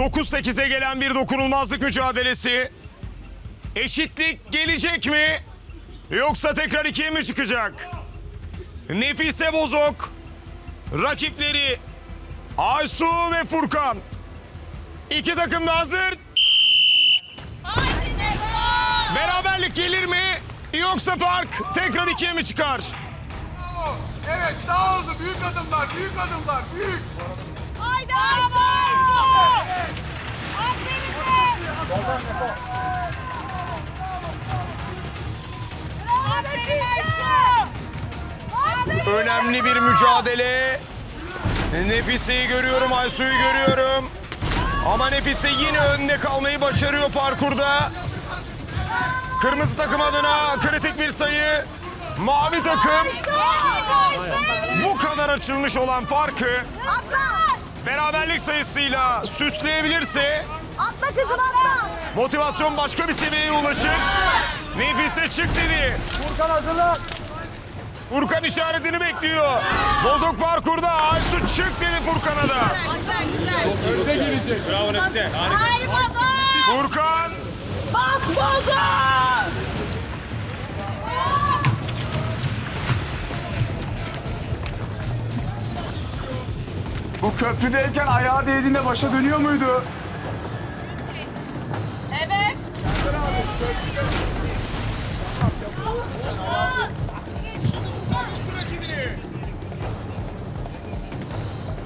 9-8'e gelen bir dokunulmazlık mücadelesi. Eşitlik gelecek mi? Yoksa tekrar ikiye mi çıkacak? Nefise Bozok, rakipleri Aysu ve Furkan. İki takım da hazır. Beraberlik gelir mi? Yoksa fark tekrar ikiye mi çıkar? Evet daha oldu. Büyük adımlar, büyük adımlar, büyük. Haydi Aysu! Aferin be! Aferin Aysu! Aferin! Önemli bir mücadele. Nefise'yi görüyorum, Aysu'yu görüyorum. Ama Nefise yine önde kalmayı başarıyor parkurda. Kırmızı takım adına kritik bir sayı. Mavi takım bu kadar açılmış olan farkı beraberlik sayısıyla süsleyebilirse Atla kızım atla! motivasyon başka bir seviyeye ulaşır. Nefise çık dedi. Furkan hazırlan. Furkan işaretini bekliyor. Bozok parkurda Aysu çık dedi Furkan'a da. Güzel güzel. Önde girecek. Haydi Bozor! Furkan Bas Bozor! Bu köprüdeyken ayağı değdiğinde başa dönüyor muydu?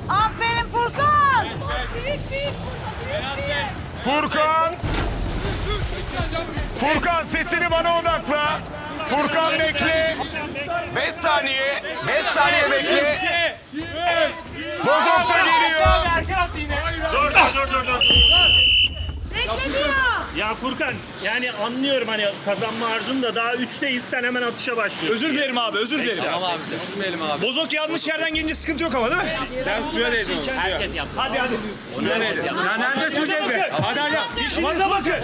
Aferin Furkan. Furkan. Furkan sesini bana odakla. Furkan bekle. 5 saniye. 5 saniye bekle. Bozok da geliyor. Dur dur dur dur. Ya Furkan yani anlıyorum hani kazanma arzun da daha 3'teyiz sen hemen atışa başlıyorsun. Özür dilerim abi, özür dilerim. Tamam abi, düşünmeyelim abi. Bozok yanlış yerden gelince sıkıntı yok ama değil mi? Sen suya değdin. Herkes yaptı. Hadi hadi. Suya değdin. Ya nerede su cebri? Hadi hadi. İşinize bakın.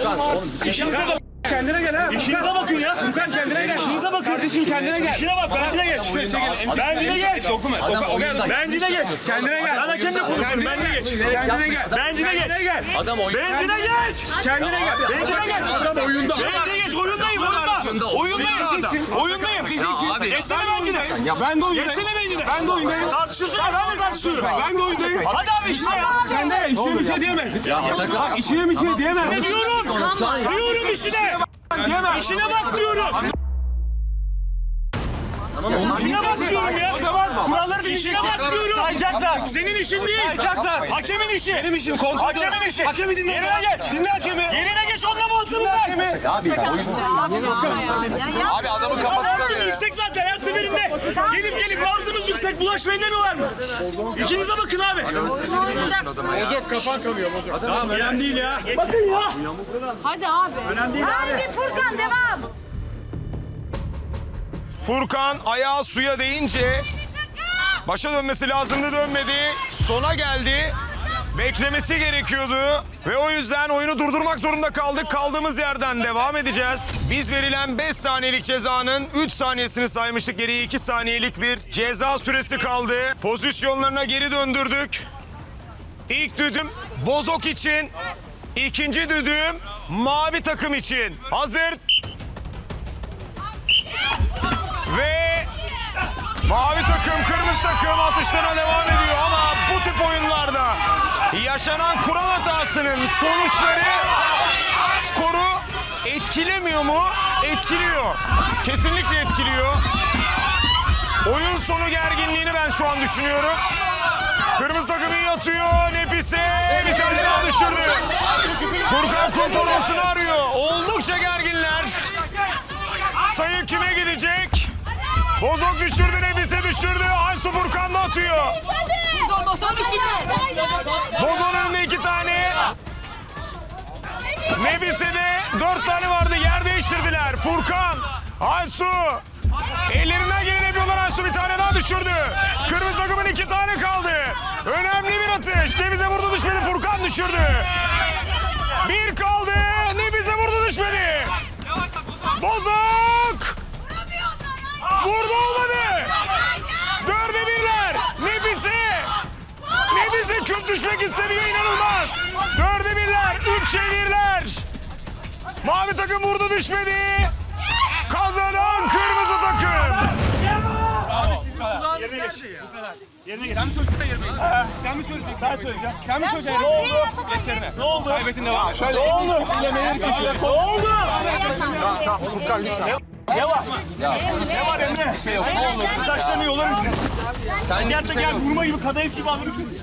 İşinize bakın. Kendine gel ha. İşinize bakın ya. Furkan kendine gel. İşinize bakın. Kardeşim kendine gel. İşine bak, bencine geç. Bencine geç. Okuma. Bencine geç. Kendine gel. Ben hakemle konuşuyorum. Bencine geç. Kendine gel. Bencine geç. Adam oyun. Bencine geç. Kendine gel. Bencine geç. Adam oyunda. Bencine geç. Oyundayım. Oyunda. Oyundayım. Oyundayım. Geçsene bencine. Ya ben de oyundayım. Geçsene bencine. Ben de oyundayım. Tartışıyorsun. Ben de tartışıyorum. Ben de oyundayım. Hadi abi işte ya. Kendine işine bir şey diyemez. Ya Bak işine bir şey diyemez. Ne diyorum? Diyorum işine. Diyemez. İşine bak diyorum. İşine bak diyorum ya. Kuralları değil. İşine bak diyorum. Sayacaklar. Senin işin değil. Sayacaklar. Hakemin işi. Benim işim kontrol. Hakemin işi. Hakemi dinle. Yerine geç. Dinle hakemi. Atılır? Hakemi. Abi adamın kafası Nabzın yüksek zaten her seferinde. Gelip gelip nabzınız yüksek bulaşmayın demiyorlar mı? İşinize bakın abi. Tamam önemli değil ya. Bakın ya. Hadi abi. Haydi Furkan devam. Furkan ayağı suya değince başa dönmesi lazımdı dönmedi. Sona geldi. Beklemesi gerekiyordu ve o yüzden oyunu durdurmak zorunda kaldık. Kaldığımız yerden devam edeceğiz. Biz verilen 5 saniyelik cezanın 3 saniyesini saymıştık. Geriye 2 saniyelik bir ceza süresi kaldı. Pozisyonlarına geri döndürdük. İlk düdüm Bozok için, ikinci düdüm mavi takım için. Hazır. Ve mavi takım, kırmızı takım atışlarına devam ediyor ama bu tip oyunlarda yaşanan kural hatasının sonuçları skoru etkilemiyor mu? Etkiliyor. Kesinlikle etkiliyor. Oyun sonu gerginliğini ben şu an düşünüyorum. Kırmızı takım iyi atıyor. Nefise bir tane daha düşürdü. Furkan kontrolünü arıyor. Oldukça gerginler. Sayı kime gidecek? Bozok düşürdü, Nefise düşürdü. Aysu Furkan da atıyor. Masanın üstünde. Bozok'un önünde iki tane. Nefise'de dört tane vardı. Yer değiştirdiler. Furkan, Aysu. Ellerinden geleni yapıyorlar. Aysu bir tane daha düşürdü. Kırmızı takımın iki tane kaldı. Önemli bir atış. Nefise vurdu düşmedi. Furkan düşürdü. Bir kaldı. Nefise vurdu düşmedi. Bozok. Burada olmadı. Dörde birler. Nefise. Nefise kürt düşmek istemiyor inanılmaz. Dörde Çevirler. Mavi takım vurdu düşmedi. Kazanan kırmızı takım. Yerine geç. Yerine geç. Sen mi söyleyeceksin yerine geç? Sen mi söyleyeceksin? Sen söyleyeceksin. Sen mi Ya söyleyeceksin? şu an değil Atakan. Geç yerine. Ne oldu? Kaybetin devam et. Şöyle ne oldu? Ne oldu? Tamam Furkan lütfen. Ne var? Ne var Emre? Bir şey yok. Ne oldu? Saçlarını yolar mısın? Sen de gel vurma gibi kadayıf gibi alır mısın?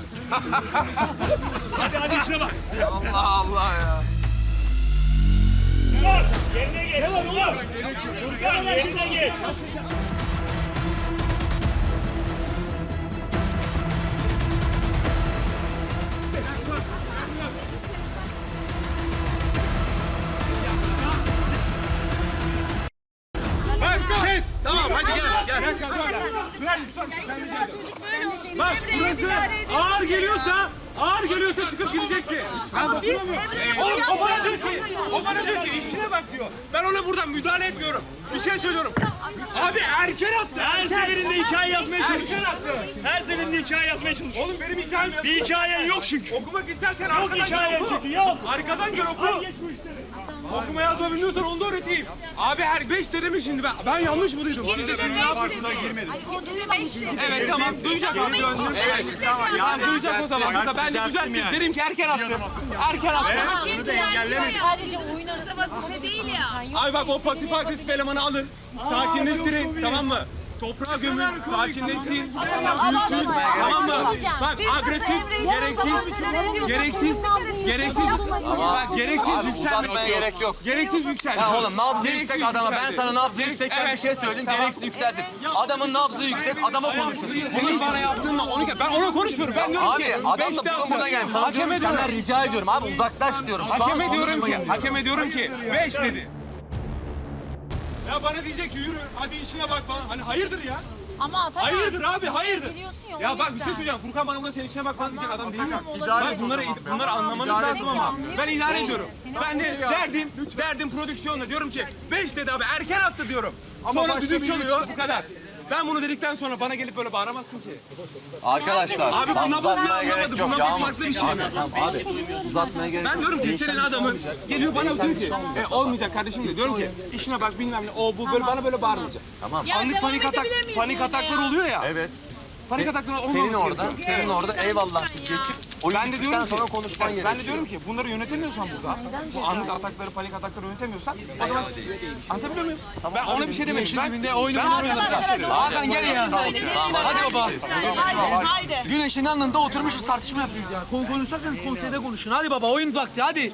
Hadi hadi işine bak. Allah Allah ya. Yerine gel. Ne var oğlum? Furkan yerine gel. Ağır geliyorsa ağır geliyorsa çıkıp gideceksin. Biz Emre'ye Oğlum o bana diyor ki, o bana diyor ki işine bak diyor. Ben ona buradan müdahale etmiyorum. Bir şey söylüyorum. Abi erken attı. Her seferinde hikaye yazmaya çalışıyor. Erken attı. Her seferinde hikaye yazmaya çalışıyor. Oğlum benim hikayem Bir hikayen yok çünkü. Okumak istersen yok hikayen çünkü yaz. Arkadan gör oku. Okuma yazma bilmiyorsan onu da öğreteyim. Abi her beş dedim şimdi ben. Ben yanlış mı duydum? Siz de şimdi ne yaparsınız? Evet tamam duyacak abi. Evet tamam yani duyacak o zaman. Burada ben de düzelttim. Dedim ki erken attım. Erken attım. Sadece oyun arası vazife değil ya. Ay bak o pasif agresif elemanı alın. Sakinleştirin tamam mı? Toprağa gömün, sakinleşsin, büyüsün, tamam mı? Bak agresif, gereksiz, gereksiz, gereksiz, bak gereksiz yükselmek uzatmaya gerek yok. Gereksiz yüksel. Ya oğlum nabzı Gereksiz yüksek adama ben yükseldi. sana nabzı yüksekten bir şey söyledim Tamam. gereksiz yükseldim. Adamın nabzı yüksek adama konuşun. Senin bana yaptığınla onu ben ona konuşmuyorum. Ben diyorum Abi ki adam da buradan attı. gelmiş. Sana diyorum Hakeme diyorum. senden rica ediyorum abi uzaklaş diyorum. Şu an Hakeme diyorum ki, konuşmayın. hakeme diyorum ki 5 dedi. Ya bana diyecek ki yürü hadi işine bak falan. Hani hayırdır ya? Ama Atakan. Hayırdır abi hayırdır. Biliyorsun ya, o Ya bak bir yüzden. şey söyleyeceğim. Furkan bana burada senin içine bak falan diyecek adam değil mi? Bak bunları bunları anlamanız lazım ama. Ben idare ediyorum. Ben de derdim derdim prodüksiyonla diyorum ki 5 dedi abi erken attı diyorum. Sonra başta düdük bir çalıyor bu kadar. Ben bunu dedikten sonra bana gelip böyle bağıramazsın ki. Arkadaşlar Abi bu nabız ne anlamadı? Bu nabız farklı bir şey mi? Abi uzatmaya gerek Ben diyorum ki senin adamın geliyor bana diyor ki e, olmayacak kardeşim diyor. Diyorum ki işine bak bilmem ne o bu böyle bana böyle bağırmayacak. Tamam. Anlık panik atak panik ataklar oluyor ya. Evet. Panik ataklar olmaması Senin orada, gerekiyor. senin orada eyvallah geçip oyun Ben de diyorum ki, sonra konuşman ben de gerekiyor. diyorum ki bunları yönetemiyorsan burada, bu anlık atakları, panik atakları yönetemiyorsan o zaman anlatabiliyor muyum? ben ona bir şey demedim. Ben, dibinde ona söyledim. Hakan gel ya. Hadi baba. Haydi. Güneşin yanında oturmuşuz tartışma yapıyoruz ya. Konu konuşacaksanız konseyde konuşun. Hadi baba oyun vakti hadi.